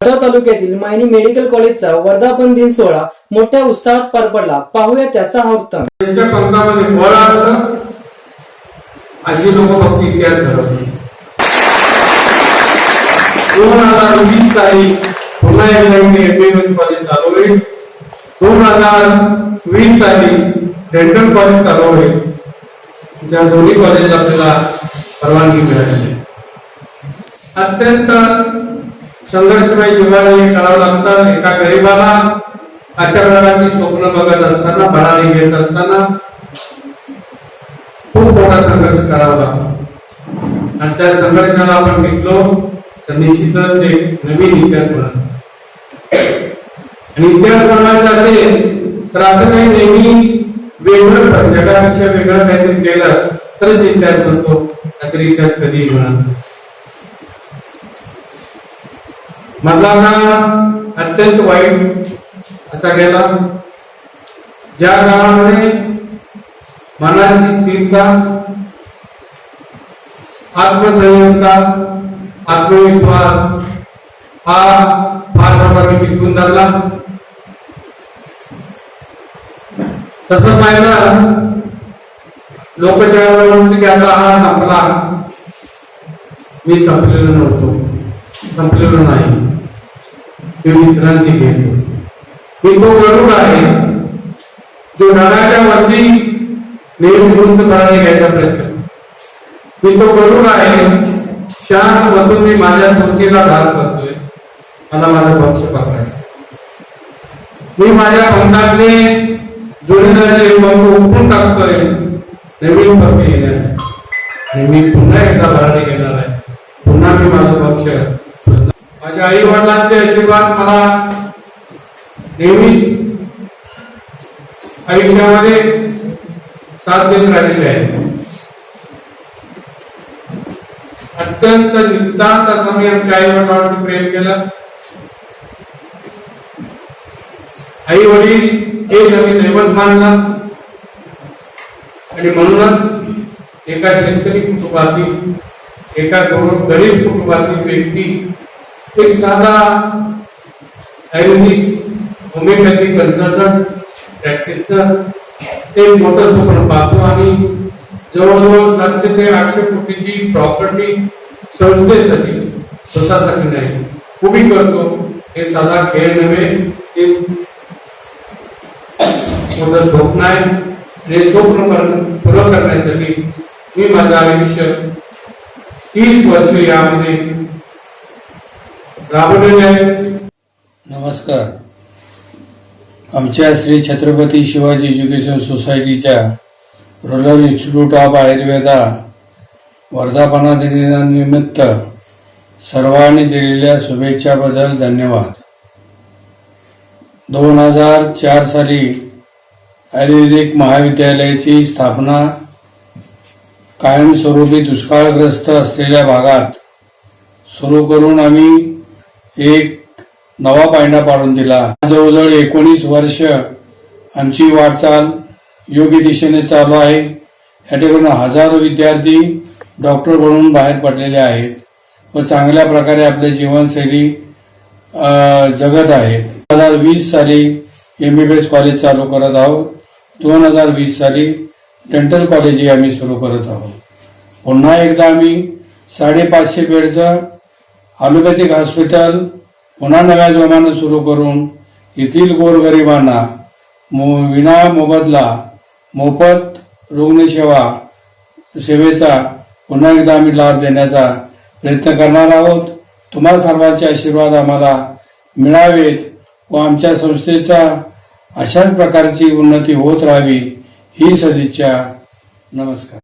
पाटोदा तालुक्यातील मायनी मेडिकल कॉलेजचा वर्धापन दिन सोहळा मोठ्या उत्साहात पार पडला. पाहूया त्याचा हा वृत्तांत. त्यांच्या पंखामध्ये बळ असतं अशी लोक फक्त इतिहास घडवतात दोन हजार वीस तारीख पुन्हा एकदा मी एमबीबीएस कॉलेज चालू होईल. दोन हजार वीस साली डेंटल कॉलेज चालू होईल. ज्या दोन्ही कॉलेज आपल्याला परवानगी मिळाली. अत्यंत संघर्षमय जीवन हे करावं लागतं. एका गरीबाला अशा प्रकारची स्वप्न बघत असताना भरारी घेत असताना खूप मोठा संघर्ष करावा लागतो. आणि त्या संघर्षाला आपण घेतलो तर निश्चितच एक नवीन इतिहास बनतो. आणि इतिहास बनवायचा असेल तर असं काही नेहमी वेगळं पण जगापेक्षा वेगळं काहीतरी केलं तरच इतिहास बनतो. नाहीतर इतिहास कधीही म्हणत नाही. माझा काळ अत्यंत वाईट असा गेला. ज्या काळामध्ये मनाची स्थिरता आत्मसंयमता आत्मविश्वास हा फार मोठा टिकून धरला. तसं पाहिलं लोक म्हणते की आता हा संपला मी संपलेलो नव्हतो. संपलेलो नाही. मी विश्रांती घेतो मी तो गरुड आहे जो नराच्या वरती नेहमी उंच घ्यायचा प्रयत्न मी तो गरुड आहे शांत बसून मी माझ्या सोचीला धार करतोय. मला माझा पक्ष पकडायचा. मी माझ्या पंखातले जोडीदाराचे झालेले पंख टाकतोय. नवीन पक्ष येणार आणि मी पुन्हा एकदा भरारी घेणार आहे. पुन्हा मी माझा पक्ष माझ्या आई वडिलांचे आशीर्वाद मला नेहमीच आयुष्यामध्ये साथ देत राहिलेले आहे अत्यंत नितांत असं मी आमच्या आई वडिलांवरती प्रेम केलं. आई वडील हे नवीन दैवत मानलं. आणि म्हणूनच एका शेतकरी कुटुंबातील एका गरीब गरीब कुटुंबातील व्यक्ती एक साधा आयुर्वेदिक होमिओपॅथिक कन्सल्टंट प्रॅक्टिशनर ते मोठं स्वप्न पाहतो आणि जवळजवळ सातशे ते आठशे कोटीची प्रॉपर्टी संस्थेसाठी स्वतःसाठी नाही उभी करतो हे साधा खेळ नव्हे हे मोठं स्वप्न आहे आणि हे स्वप्न पूर्ण करण्यासाठी मी माझं आयुष्य तीस वर्ष यामध्ये नमस्कार. आमच्या श्री छत्रपती शिवाजी एज्युकेशन सोसायटीच्या रुरल इन्स्टिट्यूट ऑफ आयुर्वेदा वर्धापना दिनानिमित्त सर्वांनी दिलेल्या शुभेच्छाबद्दल धन्यवाद. दोन हजार चार साली आयुर्वेदिक महाविद्यालयाची स्थापना कायमस्वरूपी दुष्काळग्रस्त असलेल्या भागात सुरू करून आम्ही एक नवा पायंडा पाडून दिला. जवळजवळ एकोणीस वर्ष आमची वाटचाल योग्य दिशेने चालू आहे. या ठिकाणी हजारो विद्यार्थी डॉक्टर बनून बाहेर पडलेले आहेत व चांगल्या प्रकारे आपले जीवनशैली जगत आहेत. दोन हजार वीस साली एमबीबीएस कॉलेज चालू करत आहोत. दोन हजार वीस साली डेंटल कॉलेजही आम्ही सुरू करत आहोत. पुन्हा एकदा आम्ही साडेपाचशे बेडचं ॲलोपॅथिक हॉस्पिटल पुन्हा नव्या जोमानं सुरू करून येथील गोरगरिबांना मो विना मोबदला मोफत रुग्णसेवा सेवेचा पुन्हा एकदा आम्ही लाभ देण्याचा प्रयत्न करणार आहोत. तुम्हा सर्वांचे आशीर्वाद आम्हाला मिळावेत व आमच्या संस्थेचा अशाच प्रकारची उन्नती होत राहावी ही सदिच्छा. नमस्कार.